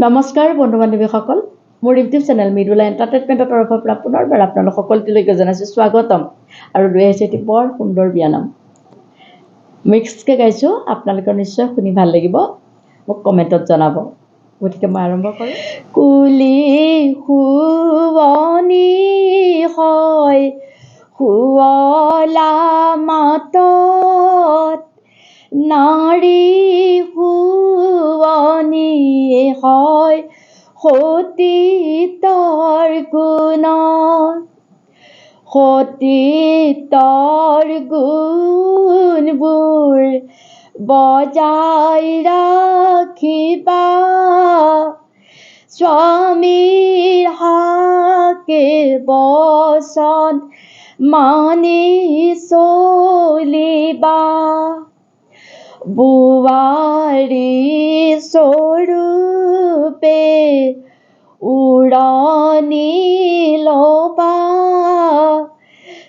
নমস্কাৰ বন্ধু বান্ধৱীসকল মোৰ ইউটিউব চেনেল মৃদুলা এণ্টাৰটেইনমেণ্টৰ তৰফৰ পৰা পুনৰবাৰ আপোনালোক সকলোলৈকে জনাইছোঁ স্বাগতম আৰু লৈ আহিছে এটি বৰ সুন্দৰ বিয়ানাম। মিক্সকৈ গাইছোঁ আপোনালোকৰ নিশ্চয় শুনি ভাল লাগিব মোক কমেণ্টত জনাব। গতিকে মই আৰম্ভ কৰোঁ। কুলি শুৱনি হয় শুৱলা মাতত নাৰী শুৱনি হয় সতীতৰ গুণত সতীতৰ গুণবোৰ বজাই ৰাখিবা স্বামীৰ হাকে বচন মানি চলিবা। বোৱাৰী স্বৰূপে উৰণি ল'বা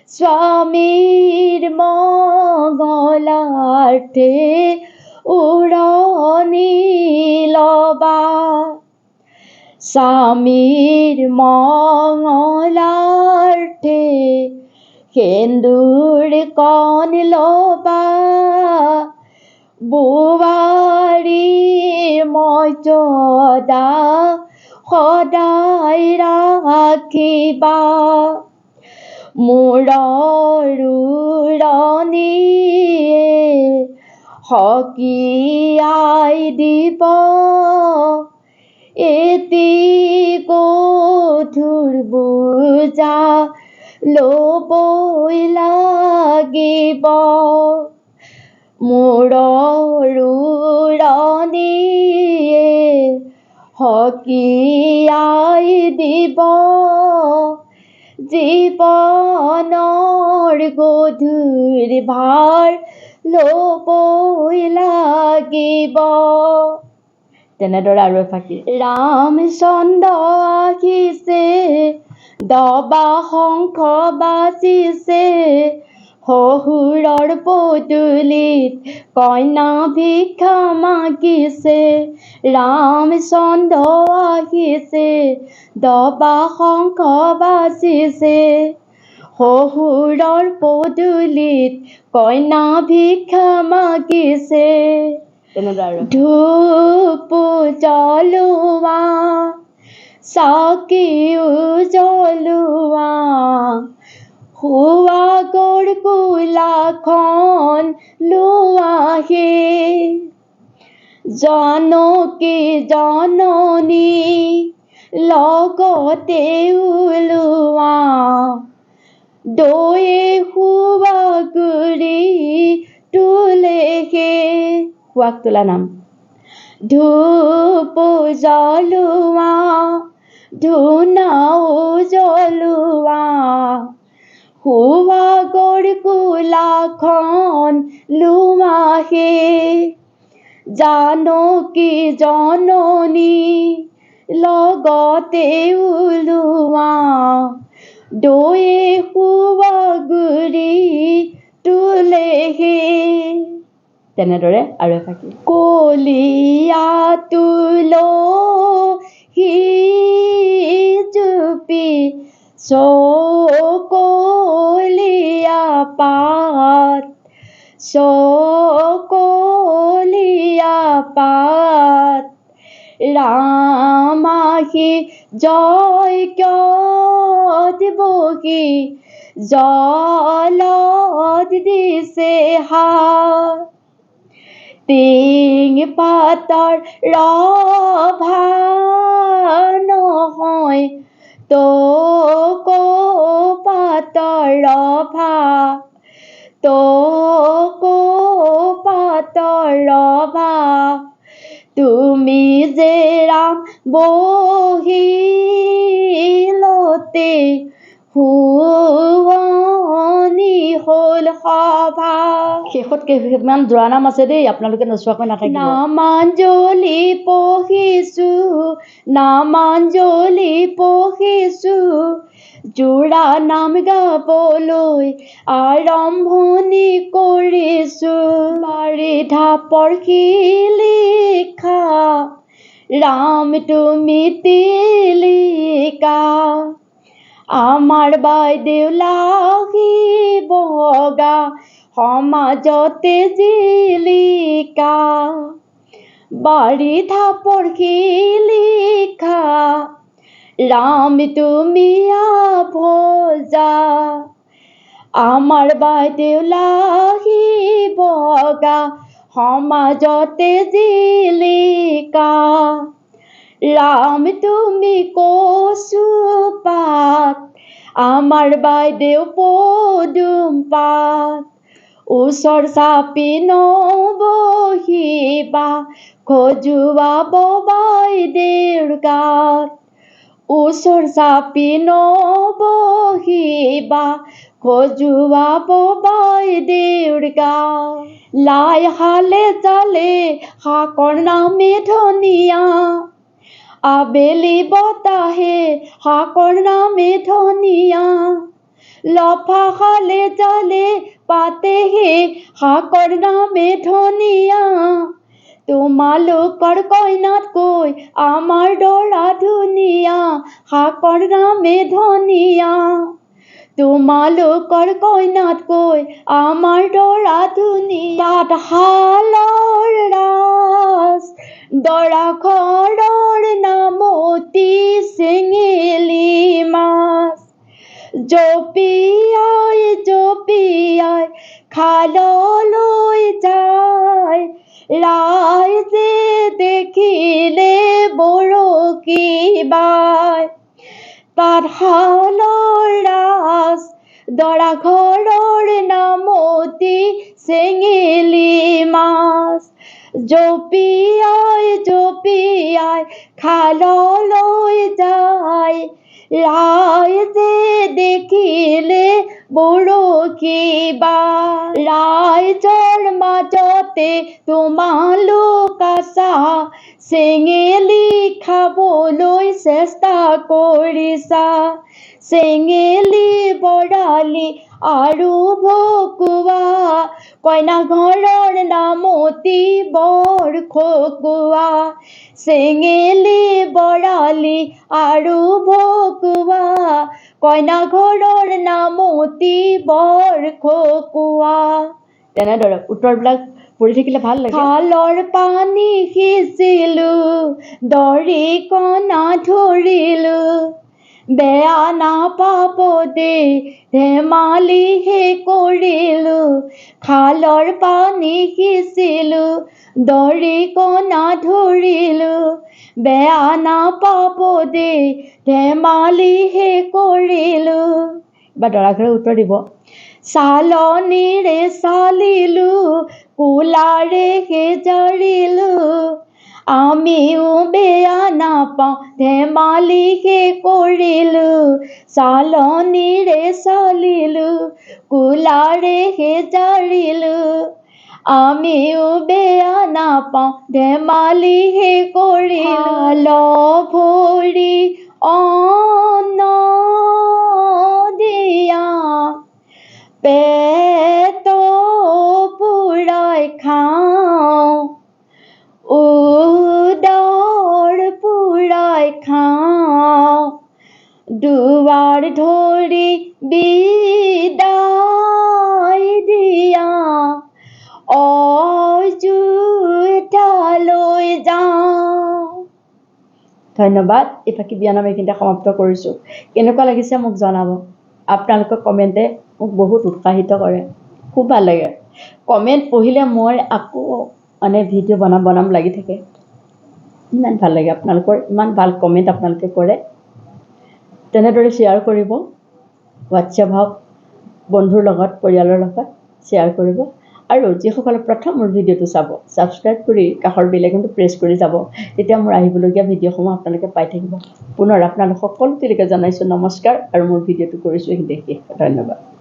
স্বামীৰ মংগলাৰ্থে উৰণি ল'বা স্বামীৰ মংগলাৰ্থে সেন্দুৰ কণ ল'বা বোৱাৰী মৰ্যদা সদায় ৰাখিবা মূৰৰ উৰণিয়ে সকীয়াই দিব। এটি গধুৰ বোজা ল'বই লাগিব। মূৰৰ উৰণিয়ে সকীয়াই দিব জীৱনৰ গধুৰ ভাৰ ল'বই লাগিব। তেনেদৰে আৰু এফাকি ৰামচন্দ্ৰ আহিছে দবা শংখ বাজিছে শহুৰৰ পদূলিত কইনা ভিক্ষা মাগিছে ৰামচন্দ্ৰ আহিছে দবা শংখ বাজিছে। শহুৰৰ পদূলিত কইনা ভিক্ষা মাগিছে ধূপ জ্বলোৱা চাকিও জ্বলোৱা সুৱাগৰ কোলাখন লোৱাহে জানকী জননী, লগতে ওলোৱা দৈয়ে সুৱাগুৰি তোলেহে সুৱাগ তোলা নাম। ধূপ জ্বলোৱা ধূনাও সুৱাগৰ কোলাখন লোৱাহে জানকী জননী লগতে ওলোৱা দৈয়ে সুৱাগুৰি তোলেহে তেনেদৰে আৰু এফাকি কলিয়া তুলসী জুপি চকলীয়া পাত চকলীয়া পাত ৰামাহী জয় বহি জলত দিছে হাত। টিং পাতৰ ৰভা নহয় তক পাতৰ তো তক পাতৰ ৰভা তুমি যে রাম বহিলতে শুৱনি হ'ল সভা শেষত কেইমান যোৰা নাম আছে দেই আপোনালোকে নোচোৱাকৈ নাথাকিব। নামাঞ্জলি পঢ়িছোঁ নামাঞ্জলি পঢ়িছোঁ যোৰা নাম গাবলৈ আৰম্ভণি কৰিছোঁ। বাৰিধাপৰ শিলিখা ৰাম তুমি তিলিকা আমাৰ বাইদেউ লাগিবগা সমাজতে জিলিকা বাৰী থাপৰ শিলিখা ৰাম তুমি ভজা আমাৰ বাইদেউ লাগিবগা সমাজতে জিলিকা ৰাম তুমি কচু পাত আমাৰ বাইদেউ পদুম পাত ওচৰ চাপি নবহিবা খজুৱাব বাইদেউৰ গাত ওচৰ চাপি নবহিবা খজুৱাব বাইদেউৰ গাত। লাই শালে জালে শাকৰ নামে ধনিয়া আবেলি বতাহে হাকর নামে ধনিয়া। লফা খালে জালে পাতেহে হাকর নামে ধনিয়া। তোমালোকৰ কইনাতকৈ আমাৰ ডরা ধুনিয়া, হাকর নামে ধনিয়া। তোমালোকৰ কইনাতকৈ আমাৰ দৰা ধুনীয়া তাঁতশালৰ ৰাজ দৰা ঘৰৰ নামতি চেঙেলি মাছ জপিয়াই জপিয়াই, খাললৈ যায় ৰাইজে দেখিলে বৰশী বাই তাঁতশালৰ ৰাজ দৰা ঘৰৰ নামতি চেঙেলি মাছ জপিয়াই জপিয়াই খাললৈ যায় ৰাইজে দেখিলে বৰশী বা। ৰাইজৰ মাজতে তোমালোক আছা চেঙেলি খাবলৈ চেষ্টা কৰিছা। চেঙেলি, বৰালি আৰু ভকুৱা। কইনা ঘৰৰ নামতি বৰ খকুৱা। চেঙেলি, বৰালি আৰু ভকুৱা। কইনা ঘৰৰ নামতি বৰ খকুৱা। তেনেদৰে উত্তৰবিলাক পঢ়ি থাকিলে ভাল লাগে। খালৰ পানী সিঁচিলো দৰি কণা ধৰিলো বেয়া নাপাব দেই ধেমালিহে কৰিলো খালৰ পানী সিঁচিলো দৰি কণা ধৰিলো বেয়া নাপাব দেই ধেমালিহে কৰিলো। বা দৰাঘৰে উত্তৰ দিব। চালনীৰে চালিলো কোলাৰে জাৰিলো আমিও বেয়া নাপাওঁ ধেমালিহে কৰিলো চালনীৰে চালিলো কোলাৰে জাৰিলো আমিও বেয়া নাপাওঁ ধেমালিহে কৰিলো ভৰি অন্ন দিয়া পেট পুৰাই খাওঁ। উদৰ পুৰাই খাওঁ। দুৱাৰ ধৰি বিদায় দিয়া। অযোধ্যালৈ যাওঁ। ধন্যবাদ এফাকি বিয়ানাম এইখিনিতে সমাপ্ত কৰিছোঁ। কেনেকুৱা লাগিছে মোক জনাব? আপোনালোকৰ কমেণ্টে মোক বহুত উৎসাহিত কৰে। খুব ভাল লাগে। কমেণ্ট পঢ়িলে মই আকৌ মানে ভিডিঅ' বনাম বনাম লাগি থাকে। ইমান ভাল লাগে আপোনালোকৰ ইমান ভাল কমেণ্ট আপোনালোকে কৰে। তেনেদৰে শ্বেয়াৰ কৰিব। হোৱাটছএপ হওক বন্ধুৰ লগত পৰিয়ালৰ লগত শ্বেয়াৰ কৰিব। আৰু যিসকলে প্ৰথম মোৰ ভিডিঅ'টো চাব ছাবস্ক্ৰাইব কৰি কাষৰ বেলেগনটো প্ৰেছ কৰি যাব তেতিয়া মোৰ আহিবলগীয়া ভিডিঅ'সমূহ আপোনালোকে পাই থাকিব। পুনৰ আপোনালোক সকলোলৈকে জনাইছোঁ নমস্কাৰ। আৰু মোৰ ভিডিঅ'টো কৰিছোঁ শেষ ধন্যবাদ।